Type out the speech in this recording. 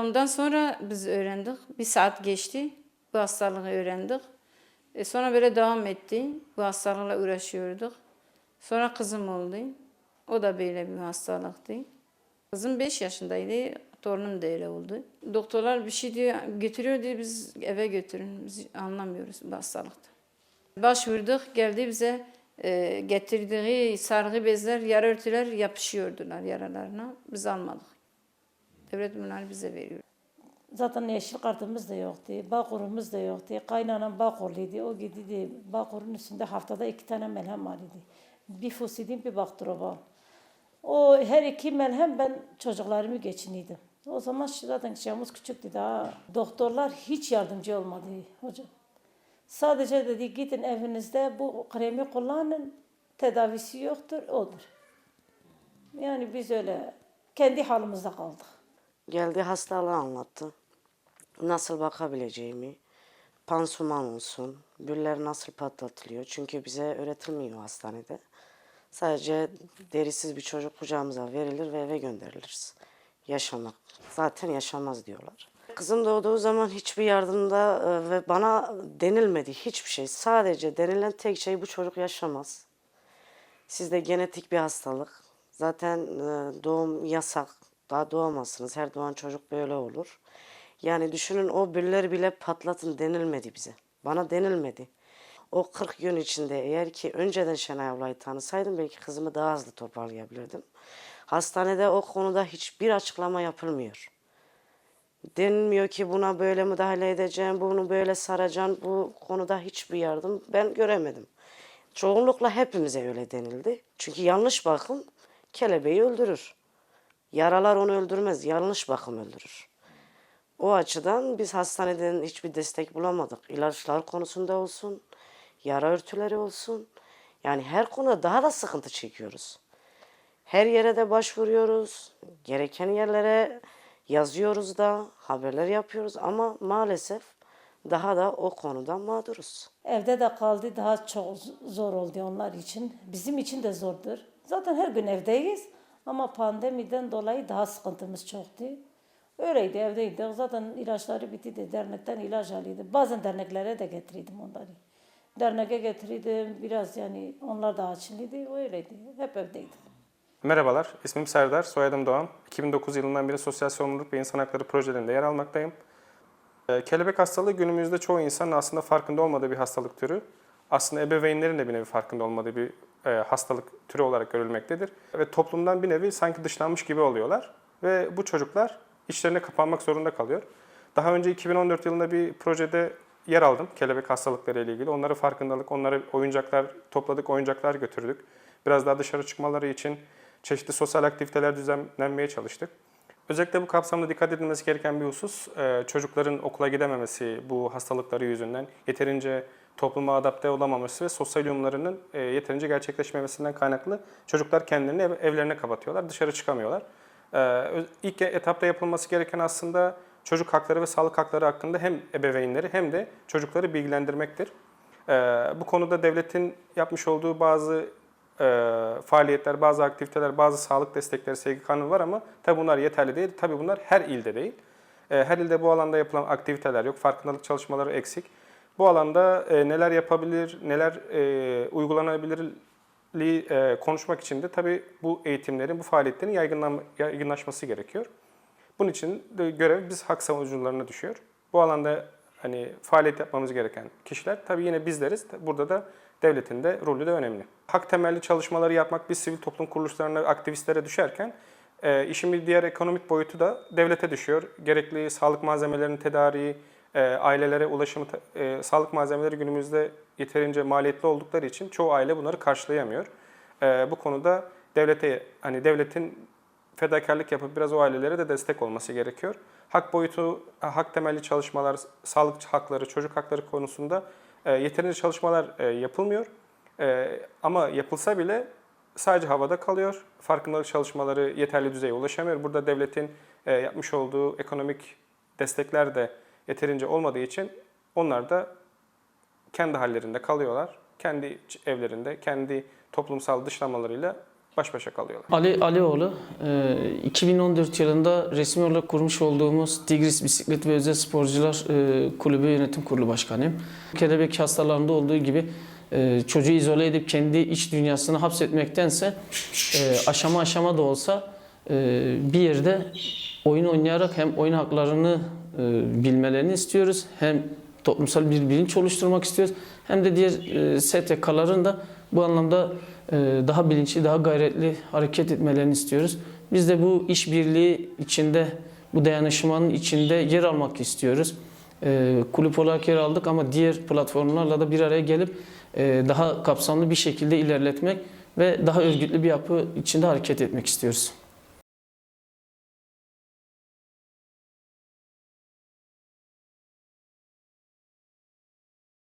doğumdan sonra biz öğrendik. Bir saat geçti. Bu hastalığı öğrendik. E sonra böyle devam etti. Bu hastalıkla uğraşıyorduk. Sonra kızım oldu. O da böyle bir hastalıktı. Kızım 5 yaşındaydı. Torunum da öyle oldu. Doktorlar bir şey diyor, götürüyor diyor, biz eve götürün. Biz anlamıyoruz bu hastalıkta. Başvurduk, geldi bize e, getirdiği sargı bezler, yara örtüler yapışıyordular yaralarına. Biz almadık. Devlet bunları bize veriyor. Zaten yeşil kartımız da yoktu, Bağkur'umuz da yoktu. Kaynanam Bağkurluydu, o gidiydi. Bağkur'un üstünde haftada iki tane melhem var idi. Bir fusidin, bir baktroban. O her iki melhem ben çocuklarımı geçiniydim. O zaman zaten yaşımız küçüktü daha. Doktorlar hiç yardımcı olmadı hocam. Sadece dedi gidin evinizde bu kremi kullanın. Tedavisi yoktur, odur. Yani biz öyle kendi halimizde kaldık. Geldi hastalığı anlattı. Nasıl bakabileceğimi, pansuman olsun, büller nasıl patlatılıyor. Çünkü bize öğretilmiyor hastanede. Sadece derisiz bir çocuk kucağımıza verilir ve eve gönderiliriz. Yaşamak. Zaten yaşamaz diyorlar. Kızım doğduğu zaman hiçbir yardımda e, ve bana denilmedi hiçbir şey. Sadece denilen tek şey bu çocuk yaşamaz. Sizde genetik bir hastalık. Zaten e, doğum yasak. Daha doğamazsınız. Her doğan çocuk böyle olur. Yani düşünün o bülleri bile patlatın denilmedi bize. Bana denilmedi. O 40 gün içinde eğer ki önceden Şenay ablayı tanısaydım belki kızımı daha hızlı toparlayabilirdim. Hastanede o konuda hiçbir açıklama yapılmıyor. Denilmiyor ki buna böyle müdahale edeceğim, bunu böyle saracağım. Bu konuda hiçbir yardım ben göremedim. Çoğunlukla hepimize öyle denildi. Çünkü yanlış bakım kelebeği öldürür. Yaralar onu öldürmez, yanlış bakım öldürür. O açıdan biz hastaneden hiçbir destek bulamadık. İlaçlar konusunda olsun, yara örtüleri olsun. Yani her konuda daha da sıkıntı çekiyoruz. Her yere de başvuruyoruz. Gereken yerlere yazıyoruz da, haberler yapıyoruz ama maalesef daha da o konuda mağduruz. Evde de kaldı daha çok zor oldu onlar için. Bizim için de zordur. Zaten her gün evdeyiz ama pandemiden dolayı daha sıkıntımız çoktu. Öyleydi evdeydik. Zaten ilaçları bitti de dernekten ilaç alıyordum. Bazen derneklere de getiriyordum onları. Derneğe getiriyordum biraz yani onlar da açılıydı. Öyleydi. Hep evdeydik. Merhabalar, ismim Serdar, soyadım Doğan. 2009 yılından beri sosyal sorumluluk ve insan hakları projelerinde yer almaktayım. Ee, Kelebek hastalığı günümüzde çoğu insanın aslında farkında olmadığı bir hastalık türü. Aslında ebeveynlerin de bir nevi farkında olmadığı bir hastalık türü olarak görülmektedir. Ve toplumdan bir nevi sanki dışlanmış gibi oluyorlar. Ve bu çocuklar içlerine kapanmak zorunda kalıyor. Daha önce 2014 yılında bir projede yer aldım kelebek hastalıkları ile ilgili. Onlara farkındalık, onlara oyuncaklar topladık, oyuncaklar götürdük. Biraz daha dışarı çıkmaları için çeşitli sosyal aktiviteler düzenlenmeye çalıştık. Özellikle bu kapsamda dikkat edilmesi gereken bir husus e, çocukların okula gidememesi bu hastalıkları yüzünden yeterince topluma adapte olamaması ve sosyal uyumlarının e, yeterince gerçekleşmemesinden kaynaklı çocuklar kendilerini ev- evlerine kapatıyorlar, dışarı çıkamıyorlar. E, İlk etapta yapılması gereken aslında çocuk hakları ve sağlık hakları hakkında hem ebeveynleri hem de çocukları bilgilendirmektir. E, Bu konuda devletin yapmış olduğu bazı faaliyetler, bazı aktiviteler, bazı sağlık destekleri, SGK'nın var ama tabi bunlar yeterli değil. Tabi bunlar her ilde değil. Her ilde bu alanda yapılan aktiviteler yok, farkındalık çalışmaları eksik. Bu alanda e, neler yapabilir, neler e, uygulanabilirliği e, konuşmak için de tabi bu eğitimlerin, bu faaliyetlerin yaygınlaşması gerekiyor. Bunun için de görev biz hak savunucularına düşüyor. Bu alanda hani faaliyet yapmamız gereken kişiler tabii yine bizleriz. Burada da devletin de rolü de önemli. Hak temelli çalışmaları yapmak biz sivil toplum kuruluşlarına, aktivistlere düşerken e, işin bir diğer ekonomik boyutu da devlete düşüyor. Gerekli sağlık malzemelerinin tedariği, e, ailelere ulaşımı, e, sağlık malzemeleri günümüzde yeterince maliyetli oldukları için çoğu aile bunları karşılayamıyor. E, bu konuda devlete hani devletin fedakarlık yapıp biraz o ailelere de destek olması gerekiyor. Hak boyutu, hak temelli çalışmalar, sağlık hakları, çocuk hakları konusunda e, yeterince çalışmalar e, yapılmıyor. E, ama yapılsa bile sadece havada kalıyor. Farkındalık çalışmaları yeterli düzeye ulaşamıyor. Burada devletin e, yapmış olduğu ekonomik destekler de yeterince olmadığı için onlar da kendi hallerinde kalıyorlar. Kendi evlerinde, kendi toplumsal dışlamalarıyla baş başa kalıyorlar. Ali Alioğlu, e, 2014 yılında resmi olarak kurmuş olduğumuz Tigris Bisiklet ve Özel Sporcular e, Kulübü Yönetim Kurulu Başkanıyım. Kelebek hastalarında olduğu gibi e, çocuğu izole edip kendi iç dünyasını hapsetmektense e, aşama aşama da olsa e, bir yerde oyun oynayarak hem oyun haklarını e, bilmelerini istiyoruz hem toplumsal bir bilinç oluşturmak istiyoruz hem de diğer e, STK'ların da bu anlamda e, daha bilinçli, daha gayretli hareket etmelerini istiyoruz. Biz de bu işbirliği içinde, bu dayanışmanın içinde yer almak istiyoruz. E, Kulüp olarak yer aldık ama diğer platformlarla da bir araya gelip e, daha kapsamlı bir şekilde ilerletmek ve daha örgütlü bir yapı içinde hareket etmek istiyoruz.